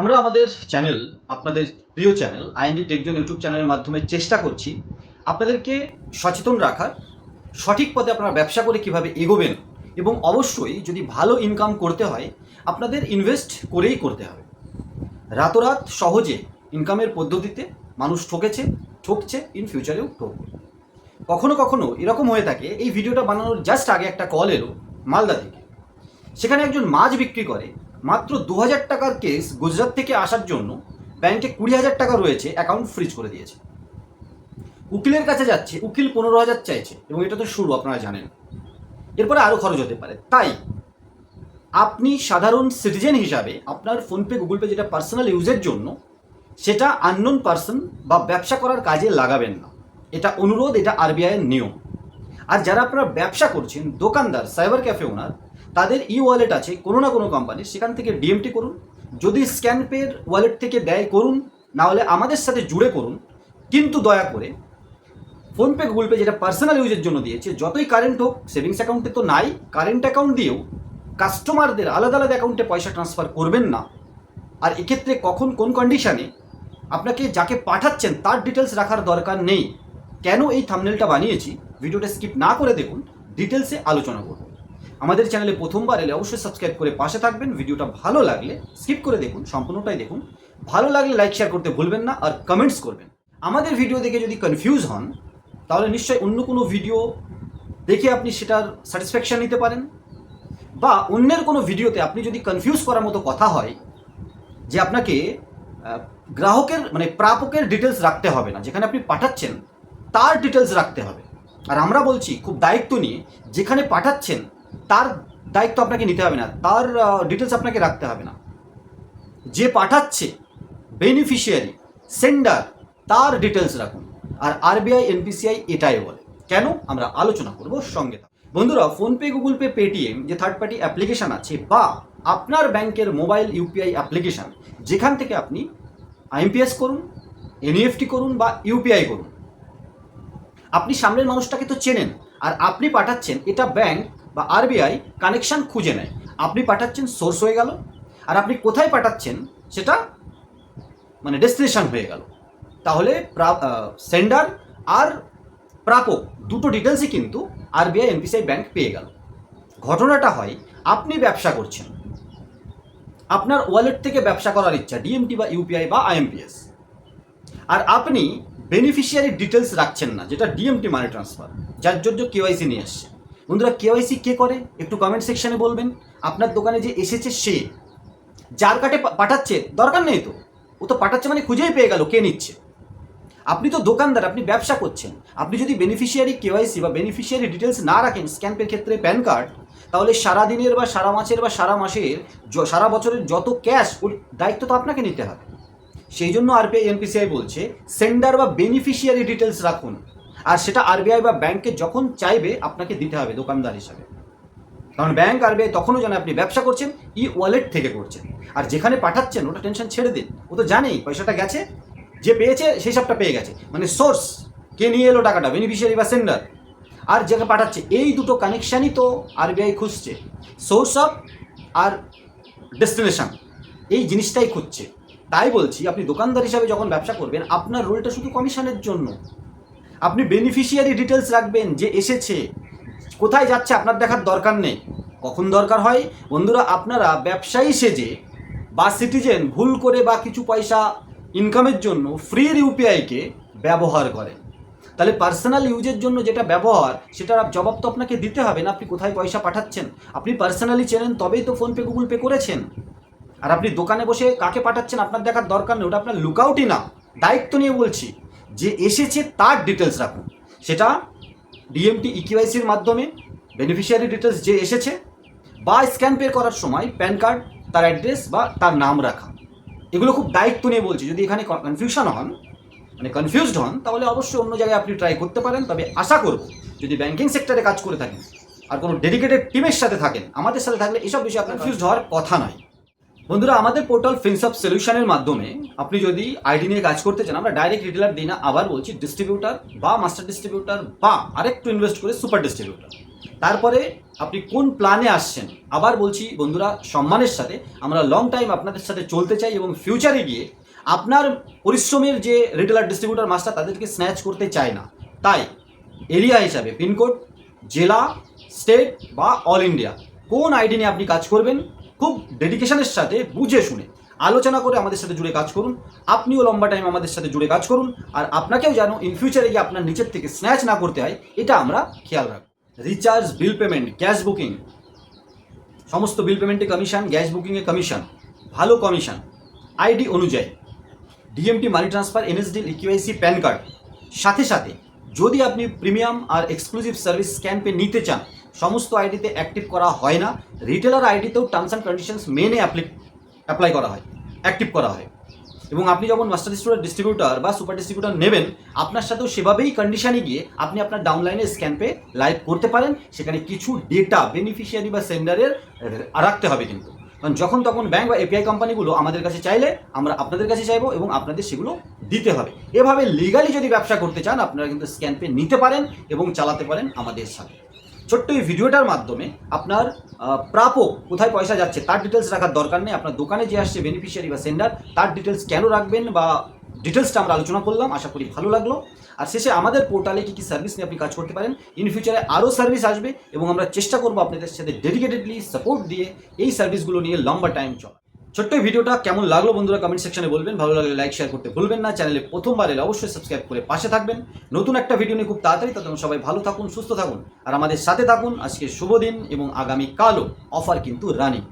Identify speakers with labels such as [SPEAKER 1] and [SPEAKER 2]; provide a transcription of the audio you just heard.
[SPEAKER 1] আমরা আমাদের চ্যানেল আপনাদের প্রিয় চ্যানেল আইএনডি টেকজন ইউটিউব চ্যানেলের মাধ্যমে চেষ্টা করছি আপনাদেরকে সচেতন রাখার, সঠিক পথে আপনারা ব্যবসা করে কীভাবে এগোবেন এবং অবশ্যই যদি ভালো ইনকাম করতে হয়, আপনাদের ইনভেস্ট করেই করতে হবে। রাতোরাত সহজে ইনকামের পদ্ধতিতে মানুষ ঠকেছে, ঠকছে ইন ফিউচারেও ঠকবে। কখনো কখনো এরকম হয়ে থাকে, এই ভিডিওটা বানানোর জাস্ট আগে একটা কল এলো মালদা থেকে। সেখানে একজন মাছ বিক্রি করে মাত্র দু হাজার টাকার কেস গুজরাট থেকে আসার জন্য ব্যাংকে কুড়ি হাজার টাকা রয়েছে অ্যাকাউন্ট ফ্রিজ করে দিয়েছে। উকিলের কাছে যাচ্ছে, উকিল পনেরো হাজার চাইছে, এবং এটা তো শুরু, আপনারা জানেন। এরপরে আরও খরচ হতে পারে। তাই, আপনি সাধারণ সিটিজেন হিসাবে আপনার ফোনপে, গুগল পে যেটা পার্সোনাল ইউজের জন্য, সেটা আননোন পার্সন বা ব্যবসা করার কাজে লাগাবেন না। এটা অনুরোধ, এটা আরবিআইয়ের নিয়ম। আর যারা আপনারা ব্যবসা করছেন, দোকানদার সাইবার ক্যাফে ওনার তাদের ই ওয়ালেট আছে, কোনো না কোনো কোম্পানির সেখান থেকে ডিএমটি করুন। যদি স্ক্যান পের ওয়ালেট থেকে দেয় করুন, না হলে আমাদের সাথে জুড়ে করুন। কিন্তু দয়া করে ফোনপে গুগল পে যেটা পার্সোনাল ইউজের জন্য দিয়েছে, যতই কারেন্ট হোক সেভিংস অ্যাকাউন্টে তো নাই। কারেন্ট অ্যাকাউন্ট দিয়েও কাস্টমারদের আলাদা আলাদা অ্যাকাউন্টে পয়সা ট্রান্সফার করবেন না। আর এক্ষেত্রে কখন কোন কন্ডিশানে আপনাকে যাকে পাঠাচ্ছেন, তার ডিটেলস রাখার দরকার নেই। কেন এই থামনেলটা বানিয়েছি? ভিডিওটা স্কিপ না করে দেখুন ডিটেলসে আলোচনা করব। আমাদের চ্যানেলে প্রথমবার এলে অবশ্যই সাবস্ক্রাইব করে পাশে থাকবেন। ভিডিওটা ভালো লাগলে স্কিপ করে দেখুন, সম্পূর্ণটাই দেখুন। ভালো লাগলে লাইক শেয়ার করতে ভুলবেন না আর কমেন্টস করবেন। আমাদের ভিডিও দেখে যদি কনফিউজ হন, তাহলে নিশ্চয়ই অন্য কোনো ভিডিও দেখে আপনি সেটার স্যাটিসফ্যাকশান নিতে পারেন। বা অন্যের কোনো ভিডিওতে আপনি যদি কনফিউজ করার মতো কথা হয়, যে আপনাকে গ্রাহকের মানে প্রাপকের ডিটেলস রাখতে হবে না, যেখানে আপনি পাঠাচ্ছেন, তার ডিটেলস রাখতে হবে। আর আমরা বলছি, খুব দায়িত্ব নিয়ে যেখানে পাঠাচ্ছেন তার দায়িত্ব আপনাকে নিতে হবে না। তার ডিটেলস আপনাকে রাখতে হবে না। যে পাঠাচ্ছে বেনিফিশিয়ারি সেন্ডার তার ডিটেলস রাখুন। আর আরবিআই এনপিসিআই এটাই বলে। কেন? আমরা আলোচনা করব সঙ্গে বন্ধুরা ফোনপে গুগল পে পেটিএম যে থার্ড পার্টি অ্যাপ্লিকেশন আছে বা আপনার ব্যাংকের মোবাইল ইউপিআই অ্যাপ্লিকেশন যেখান থেকে আপনি আইএমপিএস করুন এনইএফটি করুন বা ইউপিআই করুন। আপনি সামনের মানুষটাকে তো চেনেন, আর আপনি পাঠাচ্ছেন, এটা ব্যাংক বা আরবিআই কানেকশন খুঁজে নেয়। আপনি পাঠাচ্ছেন সোর্স হয়ে গেল, আর আপনি কোথায় পাঠাচ্ছেন সেটা মানে ডেস্টিনেশন হয়ে গেল। তাহলে সেন্ডার আর প্রাপক দুটো ডিটেলসই কিন্তু আরবিআই এনপিসিআই ব্যাংক পেয়ে গেল। ঘটনাটা হয়, আপনি ব্যবসা করছেন। আপনার ওয়ালেট থেকে ব্যবসা করার ইচ্ছা ডিএমটি বা ইউপিআই বা আইএমপিএস আর আপনি বেনিফিশিয়ারি ডিটেলস রাখছেন না, যেটা ডিএমটি মানি ট্রান্সফার যার জন্য কেওয়াইসি নিয়ে আসছে বন্ধুরা কেওয়াইসি কে করে? একটু কমেন্ট সেকশনে বলবেন। আপনার দোকানে যে এসেছে সে, যার কাটে পাঠাচ্ছে, দরকার নেই তো। ও তো পাঠাচ্ছে মানে খুঁজেই পেয়ে গেল, কে নিচ্ছে? আপনি তো দোকানদার, আপনি ব্যবসা করছেন। আপনি যদি বেনিফিশিয়ারি কেওয়াইসি বা বেনিফিশিয়ারি ডিটেলস না রাখেন স্ক্যাম্পের ক্ষেত্রে প্যান কার্ড, তাহলে সারা দিনের বা সারা মাসের বা সারা মাসের সারা বছরের যত ক্যাশ, ওর দায়িত্ব তো আপনাকে নিতে হবে। সেই জন্য আরবিআই এনপিসিআই বলছে সেন্ডার বা বেনিফিশিয়ারি ডিটেলস রাখুন। আর সেটা আরবিআই বা ব্যাংকে যখন চাইবে, আপনাকে দিতে হবে দোকানদার হিসাবে। কারণ ব্যাংক আরবিআই তখনও জানে আপনি ব্যবসা করছেন, ই ওয়ালেট থেকে করছেন। আর যেখানে পাঠাচ্ছেন, ওটা টেনশন ছেড়ে দিন। ও তো জানেই, পয়সাটা গেছে, যে পেয়েছে, সেই সবটা পেয়ে গেছে। মানে সোর্স কে নিয়ে এলো টাকাটা বেনিফিশিয়ারি বা সেন্ডার আর যেটা পাঠাচ্ছে, এই দুটো কানেকশানই তো আরবিআই খুঁজছে। সোর্স অফ আর ডেস্টিনেশন এই জিনিসটাই খুঁজছে। তাই বলছি, আপনি দোকানদার হিসাবে যখন ব্যবসা করবেন, আপনার রোলটা শুধু কমিশনের জন্য। আপনি বেনিফিশিয়ারি ডিটেলস রাখবেন যে এসেছে। কোথায় যাচ্ছে আপনার দেখার দরকার নেই। কখন দরকার হয়? বন্ধুরা, আপনারা ব্যবসায়ী সেজে বা সিটিজেন ভুল করে বা কিছু পয়সা ইনকামের জন্য ফ্রির ইউপিআইকে ব্যবহার করেন। তাহলে পার্সোনাল ইউজের জন্য যেটা ব্যবহার, সেটার জবাব তো আপনাকে দিতে হবে না। আপনি কোথায় পয়সা পাঠাচ্ছেন? আপনি পার্সোনালি চেনেন, তবেই তো ফোনপে গুগল পে করেছেন। আর আপনি দোকানে বসে কাকে পাঠাচ্ছেন আপনার দেখার দরকার নেই। ওটা আপনার লুকআউটই না। দায়িত্ব নিয়ে বলছি। যে এসেছে তার ডিটেলস রাখুন। সেটা ডিএমটি ইকিউআইসির মাধ্যমে বেনিফিশিয়ারি ডিটেলস যে এসেছে, বা স্ক্যান পে করার সময় প্যান কার্ড তার অ্যাড্রেস বা তার নাম রাখা। এগুলো খুব দায়িত্ব নিয়ে বলছি। যদি এখানে কনফিউশন হন মানে কনফিউজড হন, তাহলে অবশ্যই অন্য জায়গায় আপনি ট্রাই করতে পারেন। তবে আশা করব, যদি ব্যাংকিং সেক্টরে কাজ করে থাকেন, আর কোনো ডেডিকেটেড টিমের সাথে থাকেন, আমাদের সাথে থাকলে এসব বিষয়ে আপনার কনফিউজড হওয়ার কথা নয়। বন্ধুরা, আমাদের পোর্টাল ফিনসব সলিউশনের মাধ্যমে আপনি যদি আইডি নিয়ে কাজ করতে চান, আমরা ডাইরেক্ট রিটেলার দিই না, আবার বলছি ডিস্ট্রিবিউটার বা মাস্টার ডিস্ট্রিবিউটার বা আরেকটু ইনভেস্ট করে সুপার ডিস্ট্রিবিউটার তারপরে আপনি কোন প্ল্যানে আসছেন, আবার বলছি বন্ধুরা, সম্মানের সাথে আমরা লং টাইম আপনাদের সাথে চলতে চাই এবং ফিউচারে গিয়ে আপনার পরিশ্রমের যে রিটেলার ডিস্ট্রিবিউটার মাস্টার তাদেরকে স্ন্যাচ করতে চায় না। তাই এরিয়া হিসাবে পিনকোড জেলা স্টেট বা অল ইন্ডিয়া কোন আইডি নিয়ে আপনি কাজ করবেন খুব ডেডিকেশনের সাথে বুঝে শুনে, আলোচনা করে আমাদের সাথে জুড়ে কাজ করুন। আপনিও লম্বা টাইম আমাদের সাথে জুড়ে কাজ করুন। আর আপনাকেও যেন ইন ফিউচারে গিয়ে আপনার নিচের থেকে স্ন্যাচ না করতে হয়, এটা আমরা খেয়াল রাখব। Recharge bill payment gas booking সমস্ত বিল পেমেন্টে কমিশন গ্যাস বুকিংয়ে কমিশন ভালো কমিশন আইডি অনুযায়ী ডিএমটি মানি ট্রান্সফার এনএসডি লিকিউআইসি প্যান কার্ড সাথে সাথে, যদি আপনি প্রিমিয়াম আর এক্সক্লুসিভ সার্ভিস স্ক্যান পে নিতে চান সমস্ত আইডিতে অ্যাক্টিভ করা হয় না। রিটেলার আইডিতেও টার্মস অ্যান্ড কন্ডিশনস মেনে অ্যাপ্লি অ্যাপ্লাই করা হয় অ্যাক্টিভ করা হয়। এবং আপনি যখন মাস্টার ডিস্ট্রিবিউটার ডিস্ট্রিবিউটার বা সুপার ডিস্ট্রিবিউটার নেবেন, আপনার সাথেও সেভাবেই কন্ডিশনে গিয়ে আপনি আপনার ডাউনলাইনে স্ক্যান পে লাইভ করতে পারেন। সেখানে কিছু ডেটা বেনিফিশিয়ারি বা সেন্ডারের রাখতে হবে কিন্তু। কারণ যখন তখন ব্যাংক বা এপিআই কোম্পানিগুলো আমাদের কাছে চাইলে আমরা আপনাদের কাছে চাইব এবং আপনাদের সেগুলো দিতে হবে। এভাবে লিগালি যদি ব্যবসা করতে চান, আপনারা কিন্তু স্ক্যান পে নিতে পারেন এবং চালাতে পারেন আমাদের সাথে। ছোট্ট এই ভিডিওটার মাধ্যমে আপনার প্রাপক কোথায় পয়সা যাচ্ছে তার ডিটেলস রাখার দরকার নেই। আপনার দোকানে যে আসছে বেনিফিশিয়ারি বা সেন্ডার তার ডিটেলস কেন রাখবেন বা ডিটেলসটা আমরা আলোচনা করলাম, আশা করি ভালো লাগল। আর শেষে আমাদের পোর্টালে কী কী সার্ভিস নিয়ে আপনি কাজ করতে পারেন ইন ফিউচারে আরও সার্ভিস আসবে এবং আমরা চেষ্টা করব আপনাদের সাথে ডেডিকেটেডলি সাপোর্ট দিয়ে এই সার্ভিসগুলো নিয়ে লম্বা টাইম চলা ছোট্ট ভিডিওটা কেমন লাগল বন্ধুরা কমেন্ট সেকশনে বলবেন। ভালো লাগলে লাইক শেয়ার করতে ভুলবেন না। চ্যানেলে প্রথমবার এলে অবশ্যই সাবস্ক্রাইব করে পাশে থাকবেন। নতুন একটা ভিডিও নিয়ে খুব তাড়াতাড়ি, ততক্ষণ সবাই ভালো থাকুন, সুস্থ থাকুন। আর আমাদের সাথে থাকুন আজকে শুভ দিন এবং আগামীকালও। অফার কিন্তু রানিং